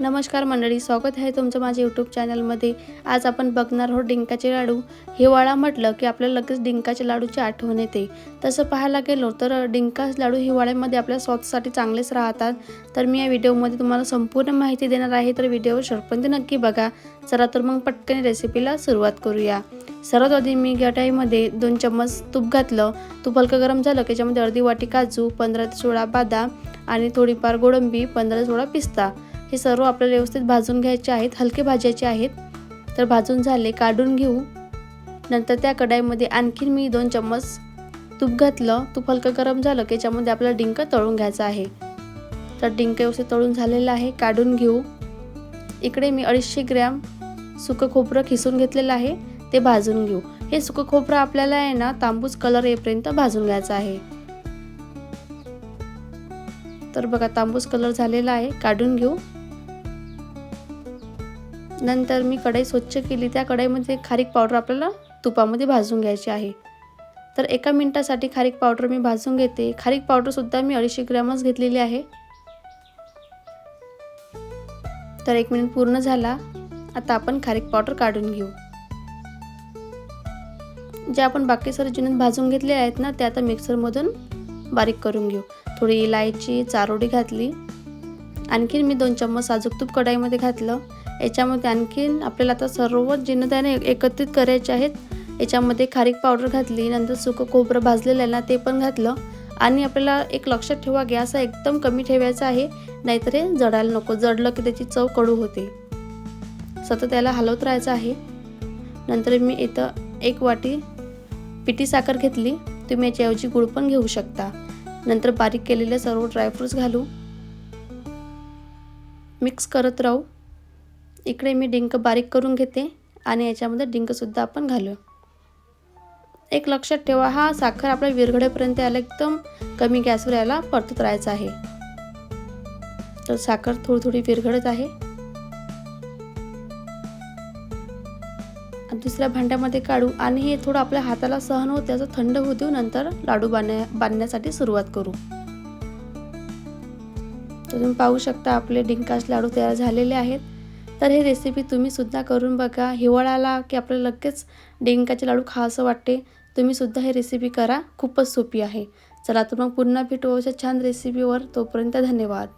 नमस्कार मंडळी स्वागत आहे तुमचं माझ्या यूट्यूब चॅनलमध्ये आज आपण बघणार आहोत डिंकाचे लाडू. हिवाळा म्हटलं की आपल्याला लगेच डिंकाच्या लाडूची आठवण येते. तसं पाहायला गेलो तर डिंका लाडू हिवाळ्यामध्ये आपल्या स्वास्थ्यासाठी चांगलेच राहतात. तर मी या व्हिडिओमध्ये तुम्हाला संपूर्ण माहिती देणार आहे तर व्हिडिओवर शर्पंत नक्की बघा. चला तर मग पटकन रेसिपीला सुरुवात करूया. सर्वात आधी मी गटाईमध्ये दोन चम्मच तूप घातलं. तूप हलकं गरम झालं की त्याच्यामध्ये अर्धी वाटी काजू पंधरा ते सोळा बादाम आणि थोडीफार गोडंबी पंधरा ते सोळा पिस्ता. हे सर्व आपल्याला व्यवस्थित भाजून घ्यायचे आहेत हलके भाजायचे आहेत. तर भाजून झाले काढून घेऊ. नंतर त्या कढाईमध्ये आणखीन मी दोन चम्मच तूप घातलं. तूप हलकं गरम झालं की याच्यामध्ये आपल्याला डिंक तळून घ्यायचं आहे. तर डिंक व्यवस्थित तळून झालेलं आहे काढून घेऊ. इकडे मी अडीचशे ग्रॅम सुकं खोबरं खिसून घेतलेलं आहे ते भाजून घेऊ. हे सुकं खोबरं आपल्याला आहे ना तांबूस कलर येईपर्यंत भाजून घ्यायचं आहे. तर बघा तांबूस कलर झालेला आहे काढून घेऊ. नंतर मी कढई स्वच्छ केली. त्या कढईमध्ये खारीक पावडर आपल्याला तुपामध्ये भाजून घ्यायची आहे. तर एका मिनटासाठी खारीक पावडर मी भाजून घेते. खारीक पावडरसुद्धा मी अडीचशे ग्रॅमच घेतलेली आहे. तर एक मिनिट पूर्ण झाला. आता आपण खारीक पावडर काढून घेऊ. जे आपण बाकी सर्व जिन्नस भाजून घेतले आहेत ना ते आता मिक्सरमधून बारीक करून घेऊ. थोडी इलायची चारोडी घातली. आणखीन मी दोन चम्मच साजूक तूप कढाईमध्ये घातलं. याच्यामध्ये आणखीन आपल्याला आता सर्व जिनदाने एकत्रित करायचे आहेत. याच्यामध्ये खारीक पावडर घातली नंतर सुकं खोबरं भाजलेलं आहे ना ते पण घातलं. आणि आपल्याला एक लक्षात ठेवा गॅस हा एकदम कमी ठेवायचा आहे नाहीतर हे जडायला नको जडलं की त्याची चव कडू होते. सतत त्याला हलवत राहायचं आहे. नंतर मी इथं एक वाटी पिठी साखर घेतली. तुम्ही याच्याऐवजी गुळ पण घेऊ शकता. नंतर बारीक केलेले सर्व ड्रायफ्रूट्स घालू. मिक्स करत राहू. इकडे मी डिंक बारीक करून घेते आणि याच्यामध्ये डिंकसुद्धा आपण घालू एक लक्षात ठेवा हा साखर आपल्या विरघडेपर्यंत यायला एकदम कमी गॅसवर याला परतत राहायचं आहे. तर साखर थोडी थोडी विरघडत आहे दुसऱ्या भांड्यामध्ये काढू आणि हे थोडं आपल्या हाताला सहन होते असं थंड होऊ देऊ नंतर लाडू बांधण्या बांधण्यासाठी सुरुवात करू. तर तुम्ही पाहू शकता आपले डिंकाश लाडू तयार झालेले आहेत. तर हे रेसिपी तुम्ही सुद्धा करून बघा. हिवाळ्याला की आपल्याला लगेच डिंकाचे लाडू खावंसं वाटते तुम्ही सुद्धा हे रेसिपी करा. खूपच सोपी आहे. चला तर मग पुन्हा भेटू अशा छान रेसिपीवर तोपर्यंत धन्यवाद.